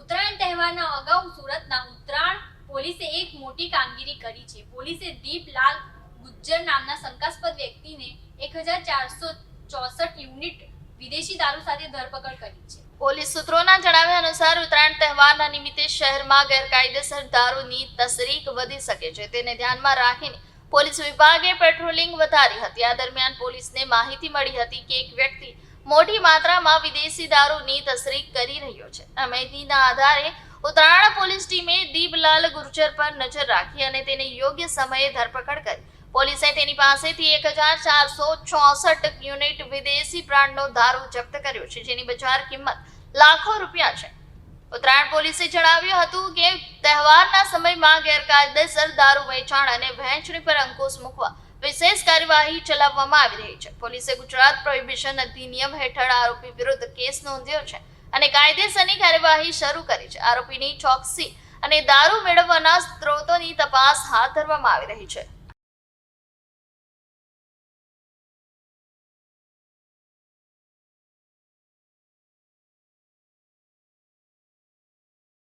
ઉત્તરાયણ તહેવારના અગાઉ સુરતના ઉત્તરાયણ પોલીસે એક મોટી કામગીરી કરી છે. પોલીસે દીપલાલ ગુજ્જર નામના શંકાસ્પદ વ્યક્તિને એક હજાર ચારસો ચોસઠ યુનિટ વિદેશી દારૂ સાથે ધરપકડ કરી છે. પોલીસ સૂત્રોના જણાવ્યા અનુસાર ઉત્તરાયણ તહેવારના નિમિત્તે શહેરમાં ગેરકાયદેસર દારૂની તસરીક વધી શકે છે. તેને ધ્યાનમાં રાખીને પોલીસ વિભાગે પેટ્રોલિંગ વધારી હતી. આ દરમિયાન પોલીસને માહિતી મળી હતી કે એક વ્યક્તિ મોટી માત્રામાં વિદેશી દારૂની તસરીક કરી રહ્યો છે. આ માહિતીના આધારે ઉત્તરાયણ પોલીસ ટીમે દીપલાલ ગુર્જર પર નજર રાખી અને તેને યોગ્ય સમયે ધરપકડ કરી. પોલીસે તેની પાસેથી એક હજાર ચારસો ચોસઠ યુનિટ વિદેશી બ્રાન્ડનો દારૂ જપ્ત કર્યો છે, જેની બજાર કિંમત લાખો રૂપિયા છે. ઉત્તરાયણ પોલીસે જણાવ્યું હતું કે તહેવારના સમયમાં ગેરકાયદેસર દારૂ વેચાણ અને વહેંચણી પર અંકુશ મૂકવા વિશેષ કાર્યવાહી ચલાવવામાં આવી રહી છે. પોલીસે ગુજરાત પ્રોહિબિશન અધિનિયમ હેઠળ આરોપી વિરુદ્ધ કેસ નોંધ્યો છે અને કાયદેસરની કાર્યવાહી શરૂ કરી છે. આરોપીની ચોકસી અને દારૂ મેળવવાના સ્ત્રોતોની તપાસ હાથ ધરવામાં આવી રહી છે.